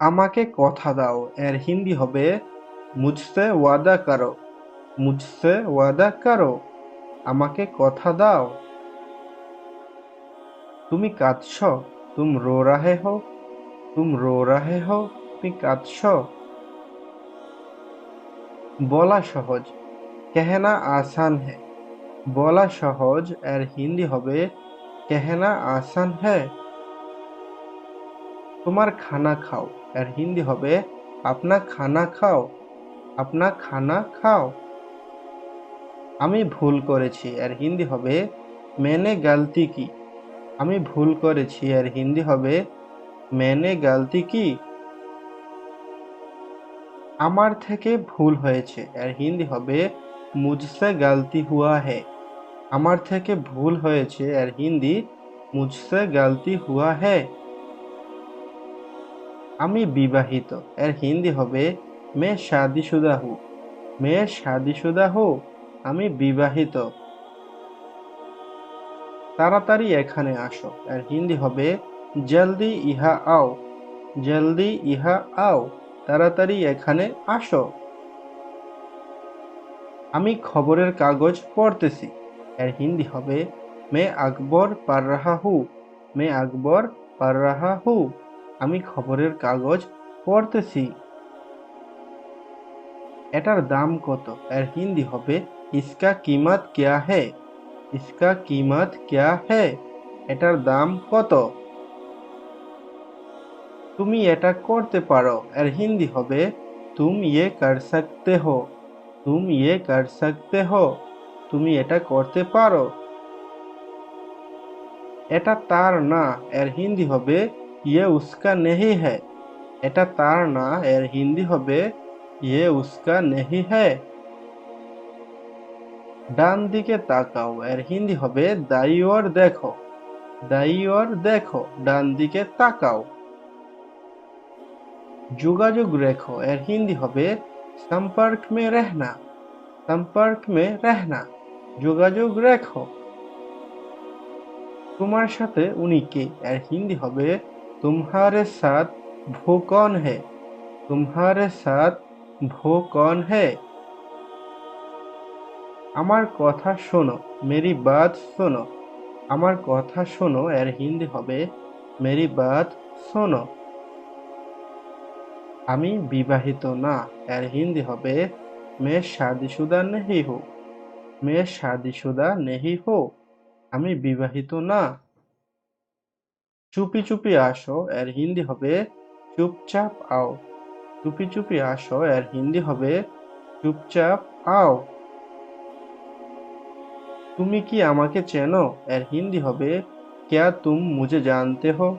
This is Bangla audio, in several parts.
আমাকে কথা দাও, এর হিন্দি হবে, মুঝসে ওয়াদা করো, মুঝসে ওয়াদা করো, আমাকে কথা দাও। তুমি কাঁদছ, তুম রো রাহে হো, তুম রো রাহে হো, তুমি কাঁদছ। বলা সহজ, কেহনা আসান হে। বলা সহজ, এর হিন্দি হবে, কেহনা আসান হ্যাঁ তোমার খানা খাও। আর হিন্দি হবে, আপনা খানা খাও, আপনা খানা খাও। আমি ভুল করেছি আর হিন্দি হবে, মেনে গালতি কি? আমি ভুল করেছি আর হিন্দি হবে, মেনে গালতি কি? আমার থেকে ভুল হয়েছে আর হিন্দি হবে, মুঝসে গালতি হুয়া হে। আমার থেকে ভুল হয়েছে আর হিন্দি, মুঝসে গালতি হুয়া হে। আমি বিবাহিত। এর হিন্দি হবে, মে শাদিশুদা হু। মে শাদিশুদা হু, আমি বিবাহিত। তাড়াতাড়ি এখানে আসো। এর হিন্দি হবে, জলদি ইহা আও। জলদি ইহা আও, তাড়াতাড়ি এখানে আসো। আমি খবরের কাগজ পড়তেছি। এর হিন্দি হবে, মে আকবর পার রাহা হু। মে আকবর পার রাহা হু। আমি খবরের কাগজ পড়তেছি। এটার দাম কত? এর হিন্দি হবে, ইসকা কিমত ক্যা হে? ইসকা কিমত ক্যা হে? এটার দাম কত? তুমি এটা করতে পারো। এর হিন্দি হবে, তুম ইয়ে কর সকতে হো, তুম ইয়ে কর সকতে হো, তুমি এটা করতে পারো। এটা তার না, এর হিন্দি হবে ইয়ে উস্কা নেহি হ্যায় এটা তার না, এর হিন্দি হবে ইয়ে উস্কা নেহি হ্যায় ডান দিকে তাকাও, এর হিন্দি হবে দাই ওর দেখো। দাই ওর দেখো, ডান দিকে তাকাও। যোগাযোগ রেখো, এর হিন্দি হবে, সম্পর্ক মে রহনা, সম্পর্ক মে রহনা, যোগাযোগ রেখো। তোমার সাথে উনি কে? এর হিন্দি হবে तुम्हारे साथ वो कौन है तुम्हारे साथ वो कौन है আমার কথা শোনো মেরি বাত শোনো আমার কথা শোনো এর হিন্দি হবে মেরি বাত শোনো আমি বিবাহিত না এর হিন্দি হবে মে শাদিশুদা নেহি হো মে শাদিশুদা নেহি হো আমি বিবাহিত না চুপি চুপি আসো, এর হিন্দি হবে চুপচাপ আও। চুপি চুপি আসো, এর হিন্দি হবে চুপচাপ আও। তুমি কি আমাকে চেনো? এর হিন্দি হবে, ক্যা তুম মুঝে জানতে হো?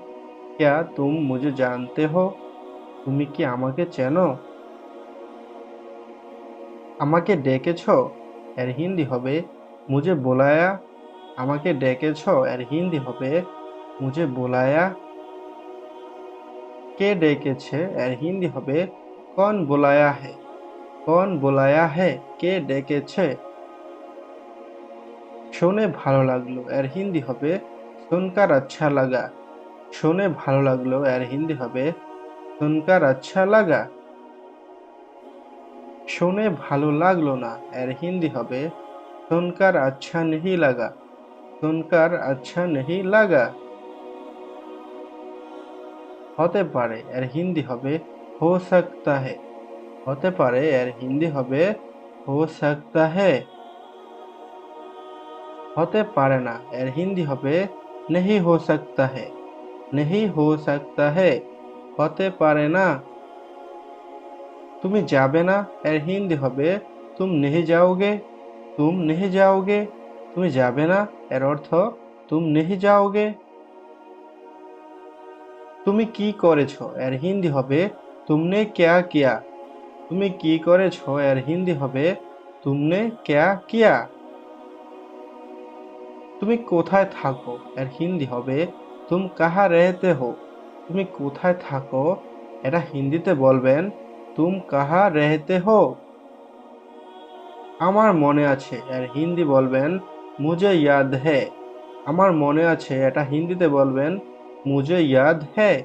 ক্যা তুম মুঝে জানতে হো? তুমি কি আমাকে চেনো? আমাকে ডেকেছ? এর হিন্দি হবে, মুঝে বোলায়া? আমাকে ডেকেছ? এর হিন্দি হবে মুঝে বোলায়া কে ডেকেছে? এর হিন্দি হবে, কন বোলায়া হে? কন বোলায়া হে? কে ডেকেছে? শুনে ভালো লাগল, এর হিন্দি হবে শুনকার আচ্ছা লাগা। শুনে ভালো লাগল, এর হিন্দি হবে শুনকার আচ্ছা লাগা। শুনে ভালো লাগল না, এর হিন্দি হবে শুনকার আচ্ছা নেহি লাগা। শুনকার আচ্ছা নেহি লাগা। হতে পারে, এর হিন্দি হবে হো সকতা হে। হতে পারে, এর হিন্দি হবে হো সকতা হে। হতে পারে না, এর হিন্দি হবে নেহি হো সকতা হে। নেহি হো সকতা হে, হতে পারে না। তুমি যাবে না, এর হিন্দি হবে তুম নেহি যাওগে, তুম নেহি যাওগে। তুমি যাবে না, এর অর্থ তুম নেহি যাওগে। তুমি কি করেছ? এর হিন্দি হবে, তুমনে ক্যা কিয়া? তুমি কি করেছ? এর হিন্দি হবে, তুমনে ক্যা কিয়া? তুমি কোথায় থাকো? এর হিন্দি হবে, তুম কাহা রেহতে হো? তুমি কোথায় থাকো? এটা হিন্দিতে বলবেন, তুম কাহা রেহতে হো? আমার মনে আছে, এর হিন্দি বলবেন, মুঝে ইয়াদ হে আমার মনে আছে, এটা হিন্দিতে বলবেন মুঝে ইয়াদ হে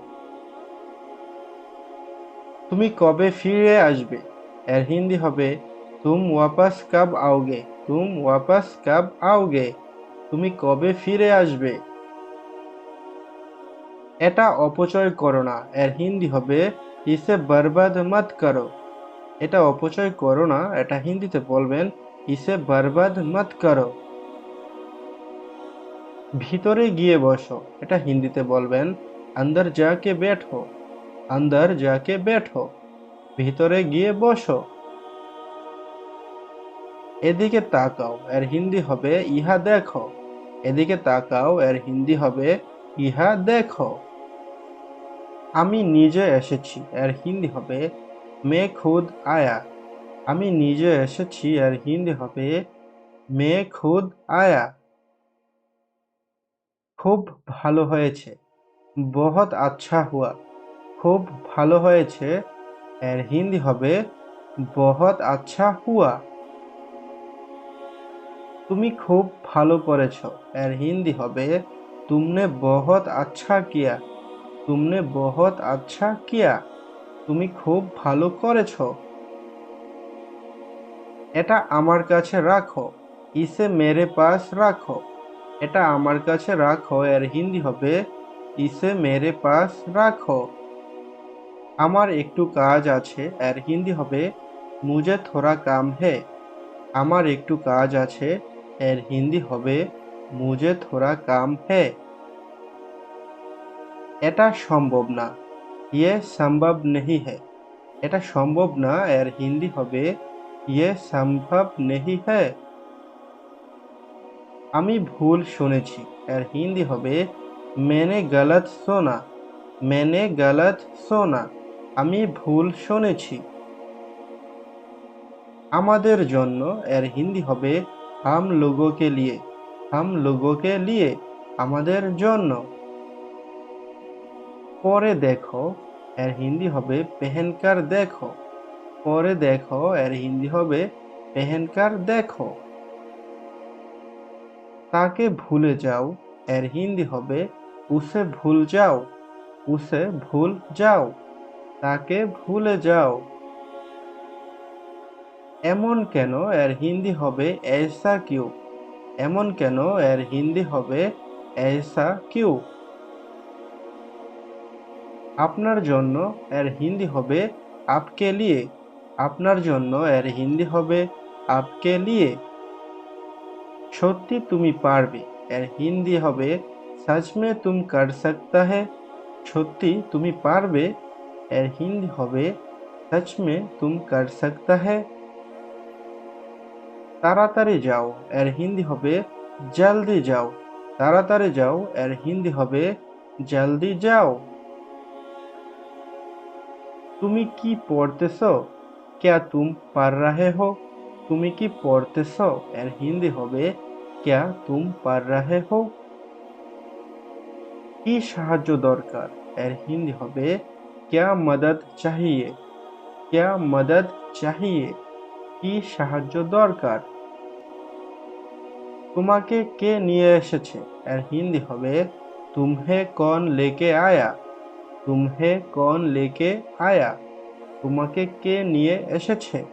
তুমি কবে ফিরে আসবে? এর হিন্দি হবে, তুম ওয়াপাস কাব আওগে? তুম ওয়াপাস কাব আওগে? তুমি কবে ফিরে আসবে? এটা অপচয় করো না। এর হিন্দি হবে, ইসে বরবাদ মত করো। এটা অপচয় করো না, এটা হিন্দিতে বলবেন, ইসে বরবাদ মত করো। ভিতরে গিয়ে বসো। এটা হিন্দিতে বলবেন, আন্দর যাকে বেঠো, আন্দর যাকে বেঠো, ভিতরে গিয়ে বসো। এদিকে তাকাও, এর হিন্দি হবে, ইহা দেখো। এদিকে তাকাও, এর হিন্দি হবে, ইহা দেখো। আমি নিজে এসেছি, এর হিন্দি হবে, মে খুদ আয়া। আমি নিজে এসেছি, এর হিন্দি হবে, মে খুদ আয়া। খুব ভালো হয়েছে। বহুত আচ্ছা হুয়া। খুব ভালো হয়েছে। এর হিন্দি হবে, বহুত আচ্ছা হুয়া। তুমি খুব ভালো করেছ। এর হিন্দি হবে, তুমনে বহুত আচ্ছা কিয়া। তুমনে বহুত আচ্ছা কিয়া? তুমি খুব ভালো করেছ। এটা আমার কাছে রাখো। ইসে মেরে পাশ রাখো। এটা আমার কাছে রাখো, এর হিন্দি হবে, ইসে মেরে পাস রাখো। আমার একটু কাজ আছে, এর হিন্দি হবে মুজে থোড়া কাম হে। আমার একটু কাজ আছে, এর হিন্দি হবে, মুঝে থোড়া কাম হে। এটা সম্ভব না ইয়ে সম্ভব নেহি হে। এটা সম্ভব না, এর হিন্দি হবে ইয়ে সম্ভব নেহি হে। আমি ভুল শুনেছি। এর হিন্দি হবে, মেনে গলত শোনা মেনে গলত শোনা আমি ভুল শুনেছি। আমাদের জন্য এর হিন্দি হবে, হাম লোগো কে লিয়ে, হাম লোগো কে লিয়ে, আমাদের জন্য। পরে দেখো, এর হিন্দি হবে, পেহেনকার দেখো। পরে দেখো, এর হিন্দি হবে, পেহেনকার দেখো। তাকে ভুলে যাও, এর হিন্দি হবে, উসে ভুল যাও, উসে ভুল যাও, তাকে ভুলে যাও। এমন কেন এর হিন্দি হবে, এসা কিউ? এমন কেন এর হিন্দি হবে, এসা কিউ? আপনার জন্য এর হিন্দি হবে, আপকে লিয়ে। আপনার জন্য এর হিন্দি হবে, আপকে লিয়ে। সত্যি তুমি পারবে। এর হিন্দি হবে সচ মে তুম কর সকতা হে সত্যি তুমি পারবে। এর হিন্দি হবে সচ মে তুম কর সকতা হে তাড়াতাড়ি যাও। এর হিন্দি হবে, জলদি যাও। তাড়াতাড়ি যাও। এর হিন্দি হবে, জলদি যাও। তুমি কি পড়তেছ? ক্যা তুম পড় রহে হো? তুমি কি পড়তেছ? এর হিন্দি হবে ক্যা তুম পড় রহে হো কি সাহায্য দরকার? এর হিন্দি হবে ক্যা মদদ চাহিয়ে ক্যা মদদ চাহিয়ে কি সাহায্য দরকার? তোমাকে কে নিয়ে এসেছে? এর হিন্দি হবে, তুমহে কন লেকে আয়া? তুমহে কন লেকে আয়া? তোমাকে কে নিয়ে এসেছে?